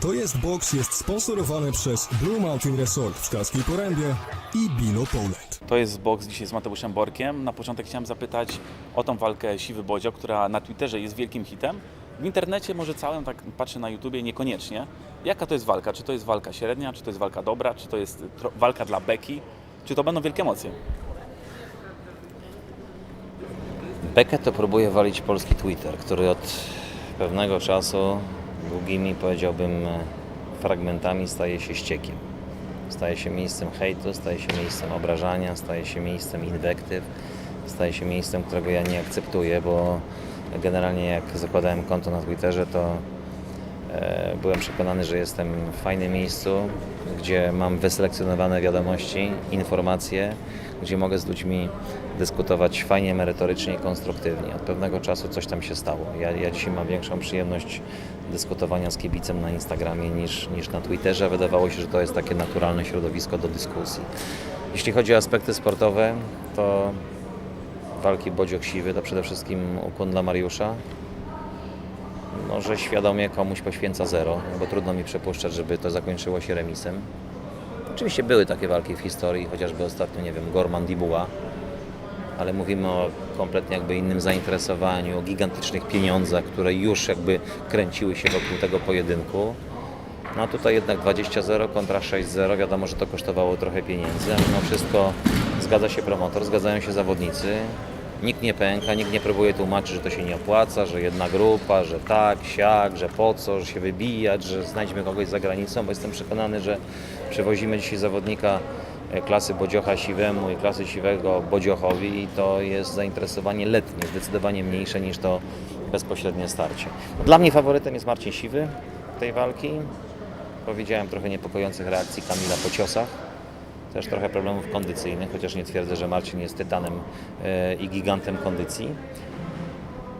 To jest box jest sponsorowany przez Blue Mountain Resort w Szklarskiej Porębie i Bino Poland. To jest box dzisiaj z Mateuszem Borkiem. Na początek chciałem zapytać o tą walkę Siwy Bodzio, która na Twitterze jest wielkim hitem. W internecie może całym, tak patrzę na YouTubie, niekoniecznie. Jaka to jest walka? Czy to jest walka średnia, czy to jest walka dobra, czy to jest walka dla beki? Czy to będą wielkie emocje? Bekę to próbuje walić polski Twitter, który od pewnego czasu długimi, powiedziałbym, e, fragmentami staje się ściekiem. Staje się miejscem hejtu, staje się miejscem obrażania, staje się miejscem inwektyw, staje się miejscem, którego ja nie akceptuję, bo generalnie jak zakładałem konto na Twitterze, to e, byłem przekonany, że jestem w fajnym miejscu, gdzie mam wyselekcjonowane wiadomości, informacje, gdzie mogę z ludźmi dyskutować fajnie, merytorycznie i konstruktywnie. Od pewnego czasu coś tam się stało. Ja, ja dzisiaj mam większą przyjemność dyskutowania z kibicem na Instagramie niż, niż na Twitterze. Wydawało się, że to jest takie naturalne środowisko do dyskusji. Jeśli chodzi o aspekty sportowe, to walki Bodziok Siwy to przede wszystkim ukłon dla Mariusza. Może świadomie komuś poświęca zero, bo trudno mi przypuszczać, żeby to zakończyło się remisem. Oczywiście były takie walki w historii, chociażby ostatnio, nie wiem, Gorman Dibuła, ale mówimy o kompletnie jakby innym zainteresowaniu, o gigantycznych pieniądzach, które już jakby kręciły się wokół tego pojedynku. No a tutaj jednak 20-0 kontra 6-0, wiadomo, że to kosztowało trochę pieniędzy, a mimo wszystko zgadza się promotor, zgadzają się zawodnicy. Nikt nie pęka, nikt nie próbuje tłumaczyć, że to się nie opłaca, że jedna grupa, że tak, siak, że po co, że się wybijać, że znajdźmy kogoś za granicą, bo jestem przekonany, że przywozimy dzisiaj zawodnika e, klasy Bodziocha Siwemu i klasy Siwego Bodziochowi i to jest zainteresowanie letnie, zdecydowanie mniejsze niż to bezpośrednie starcie. Dla mnie faworytem jest Marcin Siwy tej walki. Powiedziałem trochę niepokojących reakcji Kamila po ciosach. Też trochę problemów kondycyjnych, chociaż nie twierdzę, że Marcin jest tytanem e, i gigantem kondycji.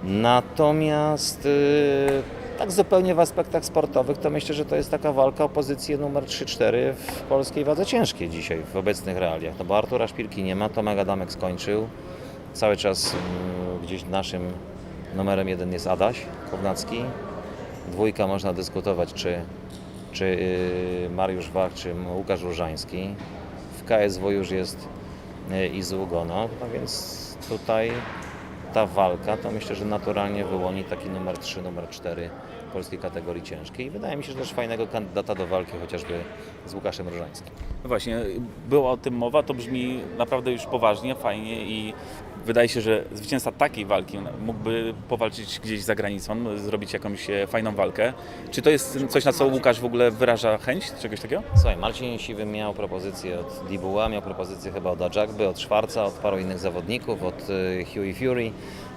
Natomiast e, tak zupełnie w aspektach sportowych, to myślę, że to jest taka walka o pozycję numer 3-4 w polskiej wadze ciężkiej dzisiaj, w obecnych realiach. No bo Artura Szpilki nie ma, Tomek Adamek skończył. Cały czas mm, gdzieś naszym numerem jeden jest Adaś Kownacki. Dwójka można dyskutować, czy, czy y, Mariusz Wach, czy Łukasz Różański. W KSW już jest y, Izu Ugono, no więc tutaj ta walka to myślę, że naturalnie wyłoni taki numer 3, numer 4 polskiej kategorii ciężkiej. I wydaje mi się, że też fajnego kandydata do walki chociażby z Łukaszem Różańskim. No właśnie, była o tym mowa, to brzmi naprawdę już poważnie, fajnie i wydaje się, że zwycięzca takiej walki mógłby powalczyć gdzieś za granicą, zrobić jakąś e, fajną walkę. Czy to jest coś, na co Łukasz w ogóle wyraża chęć, czegoś takiego? Słuchaj, Marcin Siwy miał propozycję od Dibuła, miał propozycję chyba od Ajakby, od Schwarza, od paru innych zawodników, od y, Huey Fury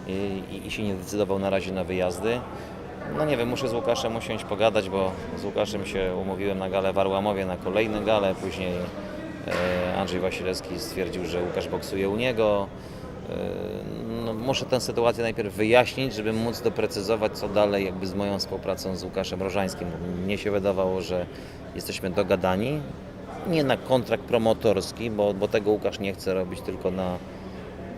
i, i, i się nie decydował na razie na wyjazdy. No nie wiem, muszę z Łukaszem usiąść pogadać, bo z Łukaszem się umówiłem na galę w Arłamowie, na kolejne gale. Później e, Andrzej Wasilewski stwierdził, że Łukasz boksuje u niego. E, no, muszę tę sytuację najpierw wyjaśnić, żeby móc doprecyzować, co dalej jakby z moją współpracą z Łukaszem Rożańskim. Mnie się wydawało, że jesteśmy dogadani, nie na kontrakt promotorski, bo, bo tego Łukasz nie chce robić, tylko na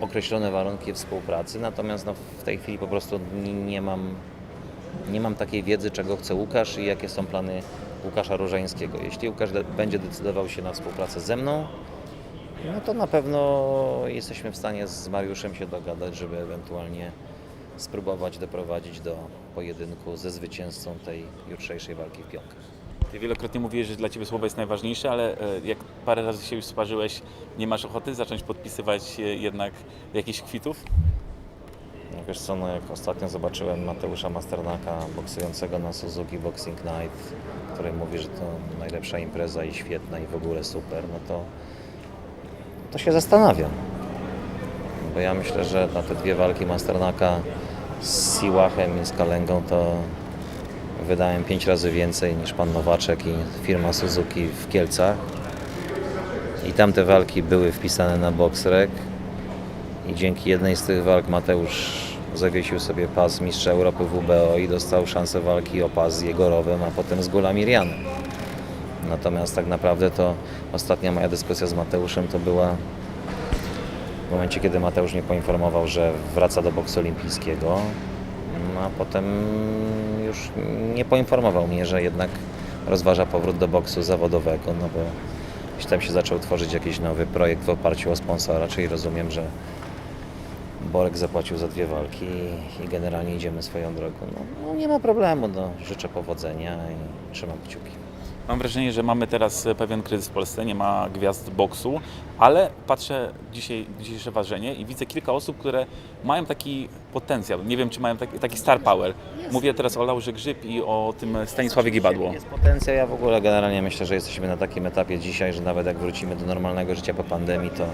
określone warunki współpracy. Natomiast no, w tej chwili po prostu nie mam nie mam takiej wiedzy, czego chce Łukasz i jakie są plany Łukasza Różańskiego. Jeśli Łukasz będzie decydował się na współpracę ze mną, no to na pewno jesteśmy w stanie z Mariuszem się dogadać, żeby ewentualnie spróbować doprowadzić do pojedynku ze zwycięzcą tej jutrzejszej walki w Pionkach. Ty wielokrotnie mówiłeś, że dla Ciebie słowo jest najważniejsze, ale e, jak parę razy się już sparzyłeś, nie masz ochoty zacząć podpisywać jednak jakichś kwitów? Wiesz co, no jak ostatnio zobaczyłem Mateusza Masternaka boksującego na Suzuki Boxing Night, który mówi, że to najlepsza impreza i świetna i w ogóle super, no to, to się zastanawiam. Bo ja myślę, że na te dwie walki Masternaka z Siłachem i z Kalengą to wydałem pięć razy więcej niż pan Nowaczek i firma Suzuki w Kielcach. I tamte walki były wpisane na Boxrec. I dzięki jednej z tych walk Mateusz zawiesił sobie pas mistrza Europy WBO i dostał szansę walki o pas z Jegorowem, a potem z Gulamirianem. Natomiast tak naprawdę to ostatnia moja dyskusja z Mateuszem to była w momencie, kiedy Mateusz mnie poinformował, że wraca do boksu olimpijskiego, no a potem już nie poinformował mnie, że jednak rozważa powrót do boksu zawodowego, no bo gdzieś tam się zaczął tworzyć jakiś nowy projekt w oparciu o sponsora, czyli rozumiem, że Borek zapłacił za dwie walki i generalnie idziemy swoją drogą. No, no nie ma problemu, no, życzę powodzenia i trzymam kciuki. Mam wrażenie, że mamy teraz e, pewien kryzys w Polsce, nie ma gwiazd boksu, ale patrzę dzisiaj, dzisiejsze ważenie i widzę kilka osób, które mają taki potencjał. Nie wiem, czy mają taki, taki star power. Mówię teraz o Laurze Grzyb i o tym Stanisławie Gibadło. Jest potencjał, ja w ogóle generalnie myślę, że jesteśmy na takim etapie dzisiaj, że nawet jak wrócimy do normalnego życia po pandemii, to,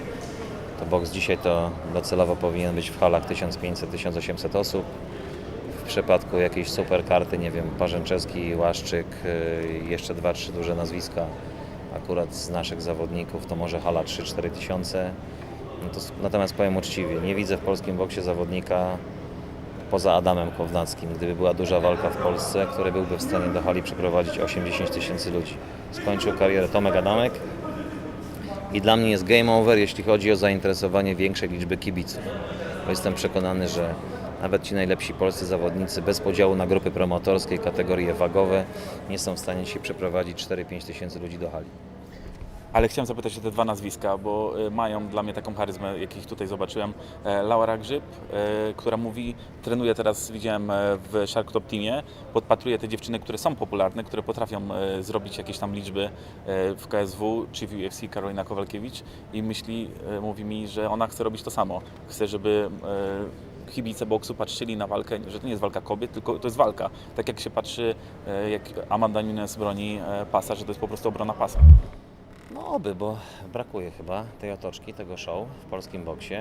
to boks dzisiaj to docelowo powinien być w halach 1500-1800 osób. W przypadku jakiejś super karty, nie wiem, Parzęczewski, Łaszczyk, yy, jeszcze dwa, trzy duże nazwiska, akurat z naszych zawodników, to może hala 3-4 tysiące. No natomiast powiem uczciwie, nie widzę w polskim boksie zawodnika poza Adamem Kownackim, gdyby była duża walka w Polsce, który byłby w stanie do hali przyprowadzić 8-10 tysięcy ludzi. Skończył karierę Tomek Adamek i dla mnie jest game over, jeśli chodzi o zainteresowanie większej liczby kibiców. Bo jestem przekonany, że nawet ci najlepsi polscy zawodnicy bez podziału na grupy promotorskie, kategorie wagowe nie są w stanie się przeprowadzić 4-5 tysięcy ludzi do hali. Ale chciałem zapytać o te dwa nazwiska, bo e, mają dla mnie taką charyzmę, jakich tutaj zobaczyłem. E, Laura Grzyb, e, która mówi, trenuje teraz, widziałem e, w Shark Top Teamie, podpatruje te dziewczyny, które są popularne, które potrafią zrobić jakieś tam liczby w KSW czy w UFC, Karolina Kowalkiewicz i myśli, mówi mi, że ona chce robić to samo. Chce, żeby kibice boksu patrzyli na walkę, że to nie jest walka kobiet, tylko to jest walka. Tak jak się patrzy, jak Amanda Nunes broni pasa, że to jest po prostu obrona pasa. No oby, bo brakuje chyba tej otoczki, tego show w polskim boksie.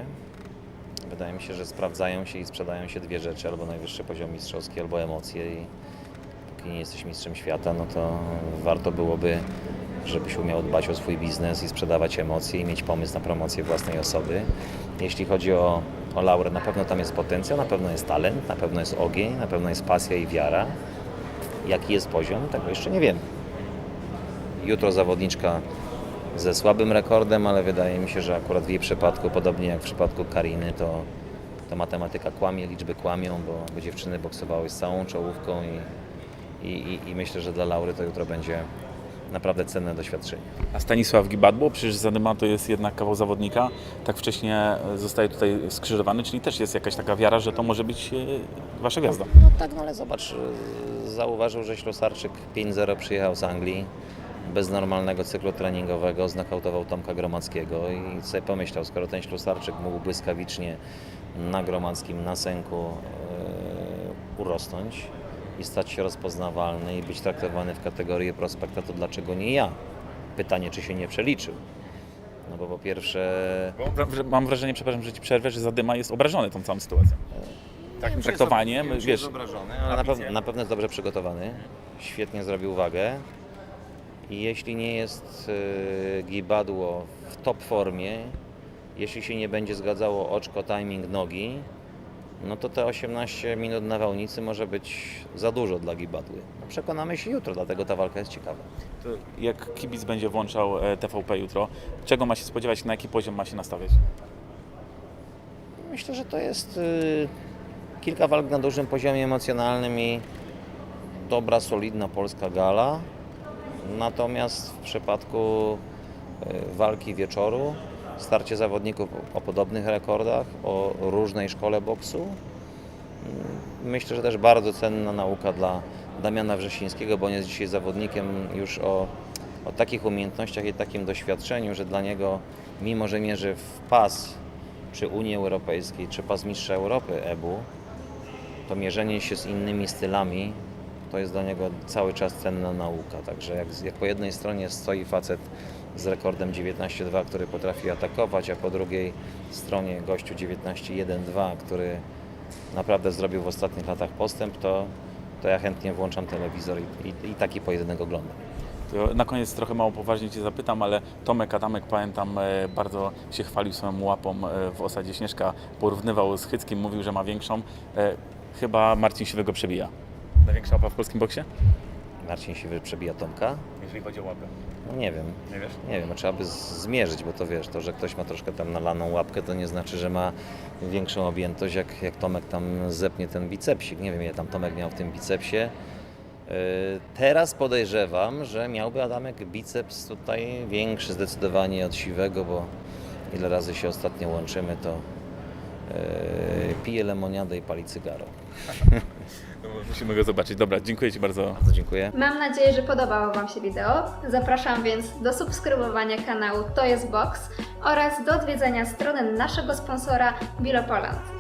Wydaje mi się, że sprawdzają się i sprzedają się dwie rzeczy, albo najwyższy poziom mistrzowski, albo emocje i póki nie jesteś mistrzem świata, no to warto byłoby, żebyś umiał dbać o swój biznes i sprzedawać emocje i mieć pomysł na promocję własnej osoby. Jeśli chodzi o, o Laurę, na pewno tam jest potencjał, na pewno jest talent, na pewno jest ogień, na pewno jest pasja i wiara. Jaki jest poziom, tego jeszcze nie wiem. Jutro zawodniczka ze słabym rekordem, ale wydaje mi się, że akurat w jej przypadku, podobnie jak w przypadku Kariny, to, to matematyka kłamie, liczby kłamią, bo, bo dziewczyny boksowały z całą czołówką i, i, i, i myślę, że dla Laury to jutro będzie naprawdę cenne doświadczenie. A Stanisław Gibadło, przecież Zadyma to jest jednak kawał zawodnika, tak wcześnie e, zostaje tutaj skrzyżowany, czyli też jest jakaś taka wiara, że to może być e, wasza gwiazda. No tak, no ale zobacz, y, zauważył, że Ślusarczyk 5-0 przyjechał z Anglii, bez normalnego cyklu treningowego, znakautował Tomka Gromackiego i sobie pomyślał, skoro ten Ślusarczyk mógł błyskawicznie na Gromackim, na Sęku yy, urosnąć i stać się rozpoznawalny i być traktowany w kategorii prospekta, to dlaczego nie ja? Pytanie, czy się nie przeliczył. No bo po pierwsze... Bo Mam wrażenie, przepraszam, że ci przerwę, że Zadyma jest obrażony tą całą sytuacją. Takim traktowaniem, wiesz, jest obrażony, ale na pewno, na pewno jest dobrze przygotowany. Świetnie zrobił wagę. I jeśli nie jest y, Gibadło w top formie, jeśli się nie będzie zgadzało oczko, timing, nogi, no to te 18 minut nawałnicy może być za dużo dla Gibadły. No przekonamy się jutro, dlatego ta walka jest ciekawa. to jak kibic będzie włączał e, TVP jutro, czego ma się spodziewać, na jaki poziom ma się nastawiać? Myślę, że to jest y, kilka walk na dużym poziomie emocjonalnym i dobra, solidna polska gala. Natomiast w przypadku y, walki wieczoru, starcie zawodników o, podobnych rekordach, o różnej szkole boksu, mm, myślę, że też bardzo cenna nauka dla Damiana Wrzesińskiego, bo on jest dzisiaj zawodnikiem już o, o takich umiejętnościach i takim doświadczeniu, że dla niego, mimo że mierzy w pas czy Unii Europejskiej, czy pas mistrza Europy EBU, to mierzenie się z innymi stylami to jest dla niego cały czas cenna nauka. Także jak, jak po jednej stronie stoi facet z rekordem 19-2, który potrafi atakować, a po drugiej stronie gościu 19-1-2, który naprawdę zrobił w ostatnich latach postęp, to, to ja chętnie włączam telewizor i, i, i taki pojedynek oglądam. Na koniec trochę mało poważnie Cię zapytam, ale Tomek Adamek, pamiętam, e, bardzo się chwalił swoją łapą e, w osadzie Śnieżka, porównywał z Chyckim, mówił, że ma większą. E, Chyba Marcin Siwy go przebija. Największa łapa w polskim boksie? Marcin Siwy przebija Tomka? Jeżeli chodzi o łapę. No nie wiem. Nie wiesz? Nie wiem, no trzeba by zmierzyć, bo to wiesz, to, że ktoś ma troszkę tam nalaną łapkę, to nie znaczy, że ma większą objętość, jak, jak Tomek tam zepnie ten bicepsik. Nie wiem, ile tam Tomek miał w tym bicepsie. Teraz podejrzewam, że miałby Adamek biceps tutaj większy zdecydowanie od siwego, bo ile razy się ostatnio łączymy, to yy, pije lemoniadę i pali cygaro. No, musimy go zobaczyć. Dobra, dziękuję Ci bardzo. Bardzo dziękuję. Mam nadzieję, że podobało Wam się wideo. Zapraszam więc do subskrybowania kanału To jest Box oraz do odwiedzenia strony naszego sponsora Bilopoland.